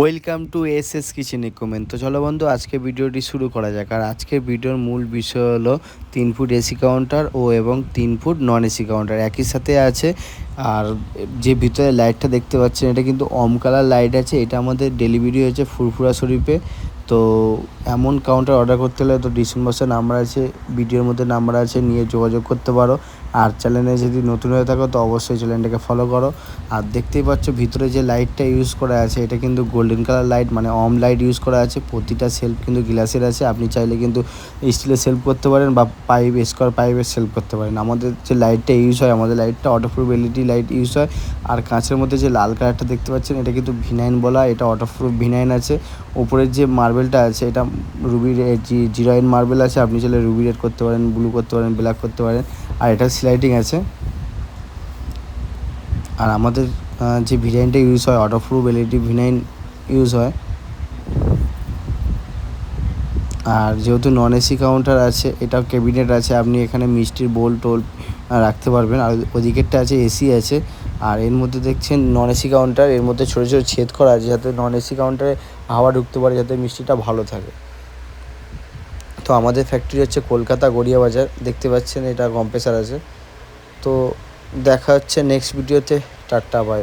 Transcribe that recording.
Welcome to S S kitchen equipment তো চলো বন্ধু, আজকে ভিডিওটি শুরু করা যাক। আর আজকে ভিডিওর মূল বিষয় হলো তিন ফুট এসি কাউন্টার ও এবং তিন ফুট নন এসি কাউন্টার। একই সাথে আছে, আর যে ভিতরে লাইটটা দেখতে পাচ্ছেন, এটা কিন্তু অম কালার লাইট আছে। এটা আমাদের ডেলিভারি হয়েছে ফুরফুরা শরীফে। তো এমন কাউন্টার অর্ডার করতে হলে তো ডিসেম্বসের নাম্বার আছে, ভিডিওর মধ্যে নাম্বার আছে, নিয়ে যোগাযোগ করতে পারো। আর চ্যানেলে যদি নতুন হয়ে থাকো, তো অবশ্যই চ্যানেলটাকে ফলো করো। আর দেখতেই পাচ্ছ ভিতরে যে লাইটটা ইউজ করা আছে, এটা কিন্তু গোল্ডেন কালার লাইট মানে অম লাইট ইউজ করা আছে। প্রতিটা সেলফ কিন্তু গ্লাসের আছে। আপনি চাইলে কিন্তু স্টিলের সেলফ করতে পারেন বা পাইপ, স্কোয়ার পাইপের সেলফ করতে পারেন। আমাদের যে লাইটটা ইউজ হয়, আমাদের লাইটটা অটোপ্রুফ এলইডি লাইট ইউজ হয়। আর কাঁচের মধ্যে যে লাল কালারটা দেখতে পাচ্ছেন, এটা কিন্তু ভিনাইন বলা, এটা অটোপ্রুফ ভিনাইন আছে। উপরের যে মার্বেলটা আছে, এটা রুবি জিরোইন মার্বেল আছে। আপনি চাইলে রুবি রেড করতে পারেন ব্লু করতে পারেন ব্ল্যাক করতে পারেন। আর এটা স্লাইডিং আছে। আর আমাদের যে ভিনাইনটা ইউজ হয় অটোপ্রুফ এলইডি ভিনাইন ইউজ হয় আর যেহেতু নন এসি কাউন্টার আছে, এটা ক্যাবিনেট আছে, আপনি এখানে মিষ্টির বোল টোল রাখতে পারবেন। আর ওদিকেরটা আছে এসি আছে, আর এর মধ্যে দেখছেন নন এসি কাউন্টার এর মধ্যে ছোটো ছোটো ছেদ করা আছে যাতে নন এসি কাউন্টারে হাওয়া ঢুকতে পারে, যাতে মিষ্টিটা ভালো থাকে। তো আমাদের ফ্যাক্টরি হচ্ছে কলকাতা গড়িয়া বাজার দেখতে পাচ্ছেন এটা কম্প্রেসার আছে। তো দেখা হচ্ছে নেক্সট ভিডিওতে টাটা বাই